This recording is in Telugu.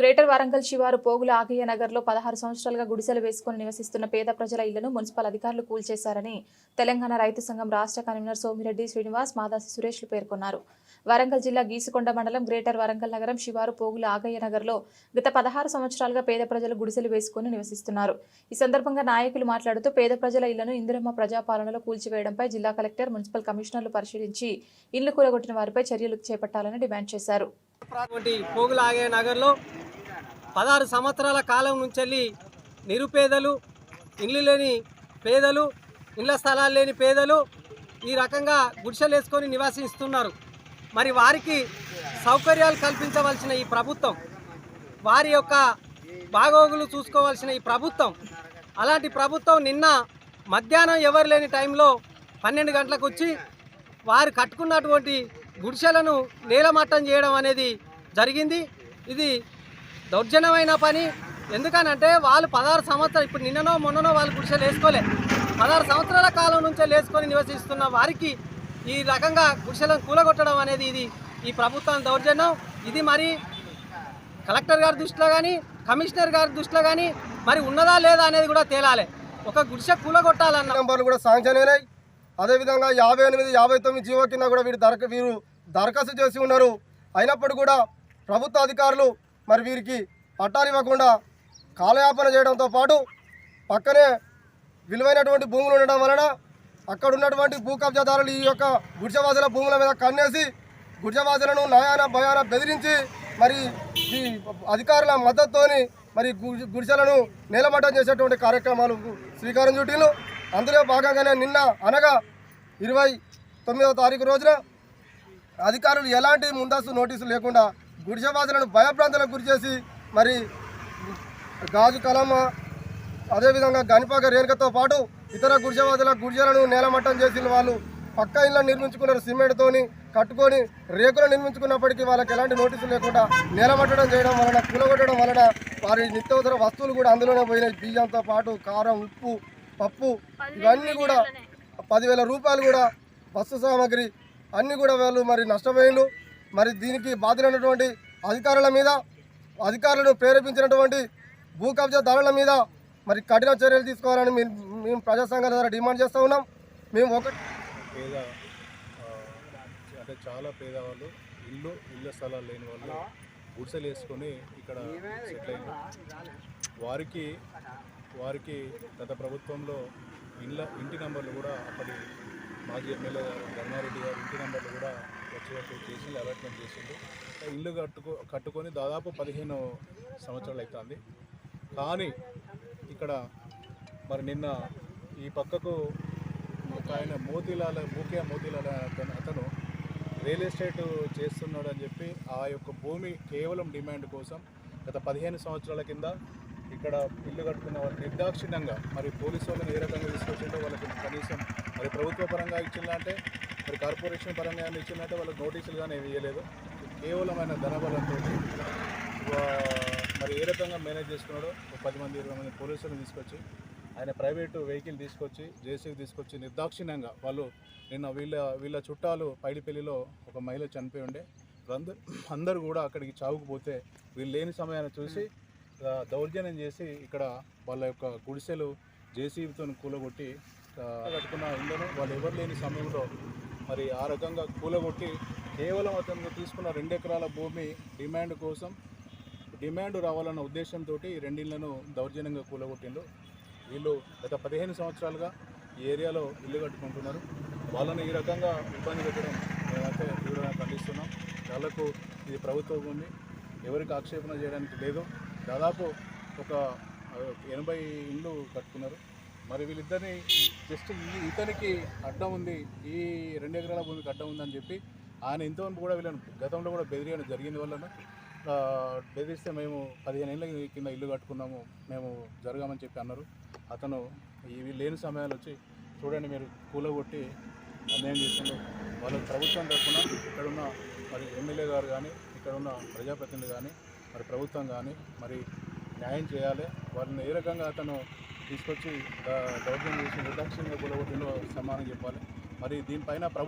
గ్రేటర్ వరంగల్ శివారు పోగుల ఆగయ్య నగర్లో పదహారు సంవత్సరాలుగా గుడిసెలు వేసుకుని నివసిస్తున్న పేద ప్రజల ఇళ్ళను మున్సిపల్ అధికారులు కూల్చేశారని తెలంగాణ రైతు సంఘం రాష్ట్ర కన్వీనర్ సోమిరెడ్డి శ్రీనివాస్ మాదాసి సురేష్లు పేర్కొన్నారు. వరంగల్ జిల్లా గీసుకొండ మండలం గ్రేటర్ వరంగల్ నగరం శివారు పోగుల ఆగయ్య నగర్లో గత పదహారు సంవత్సరాలుగా పేద ప్రజలు గుడిసెలు వేసుకుని నివసిస్తున్నారు. ఈ సందర్భంగా నాయకులు మాట్లాడుతూ పేద ప్రజల ఇళ్ళను ఇందిరమ్మ ప్రజాపాలనలో కూల్చివేయడంపై జిల్లా కలెక్టర్ మున్సిపల్ కమిషనర్లు పరిశీలించి ఇళ్ళు కూలగొట్టిన వారిపై చర్యలు చేపట్టాలని డిమాండ్ చేశారు. పోగులాగే నగర్లో పదహారు సంవత్సరాల కాలం నుంచి నిరుపేదలు ఇండ్లు లేని పేదలు ఇండ్ల స్థలాలు లేని పేదలు ఈ రకంగా గుడిసెలు వేసుకొని నివాసిస్తున్నారు. మరి వారికి సౌకర్యాలు కల్పించవలసిన ఈ ప్రభుత్వం వారి యొక్క బాగోగులు చూసుకోవాల్సిన ఈ ప్రభుత్వం అలాంటి ప్రభుత్వం నిన్న మధ్యాహ్నం ఎవరు లేని టైంలో పన్నెండు గంటలకు వచ్చి వారు కట్టుకున్నటువంటి గుడిసెలను నేలమట్టం చేయడం అనేది జరిగింది. ఇది దౌర్జన్యమైన పని. ఎందుకనంటే వాళ్ళు పదహారు సంవత్సరాలు ఇప్పుడు నిన్ననో మొన్ననో వాళ్ళు గుడిసెలు వేసుకోలే పదహారు సంవత్సరాల కాలం నుంచే లేసుకొని నివసిస్తున్న వారికి ఈ రకంగా గుడిసెలను కూలగొట్టడం అనేది ఇది ఈ ప్రభుత్వం దౌర్జన్యం. ఇది మరి కలెక్టర్ గారి దృష్టిలో కానీ కమిషనర్ గారి దృష్టిలో కానీ మరి ఉన్నదా లేదా అనేది కూడా తేలాలి. ఒక గుడిసె కూలగొట్టాలన్న నెంబర్లు కూడా శాంక్షన్ అయినాయి. అదేవిధంగా యాభై ఎనిమిది యాభై తొమ్మిది జీవో కింద కూడా వీరు దరఖ వీరు దరఖాస్తు చేసి ఉన్నారు. అయినప్పుడు కూడా ప్రభుత్వ అధికారులు మరి వీరికి పట్టాలివ్వకుండా కాలయాపన చేయడంతో పాటు పక్కనే విలువైనటువంటి భూములు ఉండడం వలన అక్కడ ఉన్నటువంటి భూ కబ్జాదారులు ఈ యొక్క గుడిసెవాసుల భూముల మీద కన్నేసి గుడిసెవాసులను నయాన భయాన బెదిరించి మరి ఈ అధికారుల మద్దతుతోని మరి గు- గుడిసెలను నేలమట్టం చేసేటువంటి కార్యక్రమాలు శ్రీకారం చుట్టిలు అందులో భాగంగానే నిన్న అనగా ఇరవై తొమ్మిదవ తారీఖు రోజున అధికారులు ఎలాంటి ముందస్తు నోటీసులు లేకుండా గుడిసెవాసులను భయభ్రాంతులకు గురి చేసి మరి గాజు కలమ అదేవిధంగా గనిపాక రేణుకతో పాటు ఇతర గుడిసెవాదుల గుడిసెలను నేలమట్టం చేసిన వాళ్ళు పక్క ఇళ్ళను నిర్మించుకున్నారు. సిమెంట్తోని కట్టుకొని రేకులు నిర్మించుకున్నప్పటికీ వాళ్ళకి ఎలాంటి నోటీసులు లేకుండా నేలమట్టడం చేయడం వలన కూలగొట్టడం వలన వారి నిత్యవసర వస్తువులు కూడా అందులోనే పోయినాయి. బియ్యంతో పాటు కారం ఉప్పు పప్పు ఇవన్నీ కూడా పదివేల రూపాయలు కూడా వస్తు సామాగ్రి అన్నీ కూడా వాళ్ళు మరి నష్టపోయిండు మరి దీనికి బాధ్యులైనటువంటి అధికారుల మీద అధికారులను ప్రేరేపించినటువంటి భూ కబ్జాదారుల మీద మరి కఠిన చర్యలు తీసుకోవాలని మేము మేము ప్రజా సంఘాల ద్వారా డిమాండ్ చేస్తూ ఉన్నాం. మేము ఒక పేద అంటే చాలా పేదవాళ్ళు ఇల్లు ఇళ్ళ స్థలాలు లేని వాళ్ళు గుడిసెలు వేసుకొని ఇక్కడ సెటిల్ అయిన వారికి వారికి గత ప్రభుత్వంలో ఇళ్ళ ఇంటి నెంబర్లు కూడా అప్పటి మాజీ ఎమ్మెల్యే గారు ధర్మారెడ్డి గారు ఇంటి నెంబర్లు కూడా కట్టినట్టు చేసి అలాట్మెంట్ చేసిండు. ఇల్లు కట్టుకో కట్టుకొని దాదాపు పదిహేను సంవత్సరాలు అవుతుంది కానీ ఇక్కడ మరి నిన్న ఈ పక్కకు ఒక ఆయన మోతీలాల మూకే మోతీలాల అతను అతను రియల్ ఎస్టేట్ చేస్తున్నాడు అని చెప్పి ఆ యొక్క భూమి కేవలం డిమాండ్ కోసం గత పదిహేను సంవత్సరాల కింద ఇక్కడ ఇల్లు కట్టుకున్న వాళ్ళు నిర్దాక్షిణ్యంగా మరి పోలీసు వాళ్ళని ఏ రకంగా తీసుకొచ్చిందో వాళ్ళకి కనీసం మరి ప్రభుత్వ పరంగా ఇచ్చిందంటే మరి కార్పొరేషన్ పరంగా ఏమైనా ఇచ్చిందంటే వాళ్ళకి నోటీసులు కానీ ఏమి ఇవ్వలేదు. కేవలం ఆయన ధనబలంతో మరి ఏ రకంగా మేనేజ్ చేసుకున్నాడో ఒక పది మంది ఇరవై మంది పోలీసులను తీసుకొచ్చి ఆయన ప్రైవేటు వెహికల్ తీసుకొచ్చి జేసీబీ తీసుకొచ్చి నిర్దాక్షిణ్యంగా వాళ్ళు నిన్న వీళ్ళ వీళ్ళ చుట్టాలు పైడిపల్లిలో ఒక మహిళ చనిపోయి ఉండే. అందరు అందరూ కూడా అక్కడికి చావుకుపోతే వీళ్ళు లేని సమయాన్ని చూసి దౌర్జన్యం చేసి ఇక్కడ వాళ్ళ యొక్క గుడిసెలు జేసీబీతో కూలగొట్టి కట్టుకున్న ఇళ్ళను వాళ్ళు ఎవరు లేని సమయంలో మరి ఆ రకంగా కూలగొట్టి కేవలం అతను తీసుకున్న రెండు ఎకరాల భూమి డిమాండ్ కోసం డిమాండ్ రావాలన్న ఉద్దేశంతో ఈ రెండిళ్ళను దౌర్జన్యంగా కూలగొట్టిండు. వీళ్ళు గత పదిహేను సంవత్సరాలుగా ఈ ఏరియాలో ఇల్లు కట్టుకుంటున్నారు. వాళ్ళని ఈ రకంగా ఇబ్బంది పెట్టడం మేమైతే తీవ్రంగా ఖండిస్తున్నాం. వాళ్ళకు ఇది ప్రభుత్వ భూమి ఎవరికి ఆక్షేపణ చేయడానికి లేదు. దాదాపు ఒక ఎనభై ఇండ్లు కట్టుకున్నారు. మరి వీళ్ళిద్దరిని జస్ట్ ఈ ఇతనికి అడ్డం ఉంది ఈ రెండు ఎకరాల భూమికి అడ్డం ఉందని చెప్పి ఆయన ఇంతవరకు కూడా వీళ్ళని గతంలో కూడా బెదిరియడం జరిగింది వలన బెదిరిస్తే మేము పదిహేను ఏళ్ళ కింద ఇల్లు కట్టుకున్నాము మేము జరగామని చెప్పి అన్నారు. అతను ఇవి లేని సమయాలు వచ్చి చూడండి మీరు కూలగొట్టి అన్యాయం చేసిండు వాళ్ళకి ప్రభుత్వం తరఫున ఇక్కడున్న మరి ఎమ్మెల్యే గారు కానీ ఇక్కడున్న ప్రజాప్రతినిధులు కానీ మరి ప్రభుత్వం కానీ మరి న్యాయం చేయాలి. వాళ్ళని ఏ రకంగా అతను తీసుకొచ్చి దౌర్జన్యం చేసి నిర్లక్ష్యంగా కూలగొట్టిందో సమానం చెప్పాలి. మరి దీనిపైన ప్రభుత్వం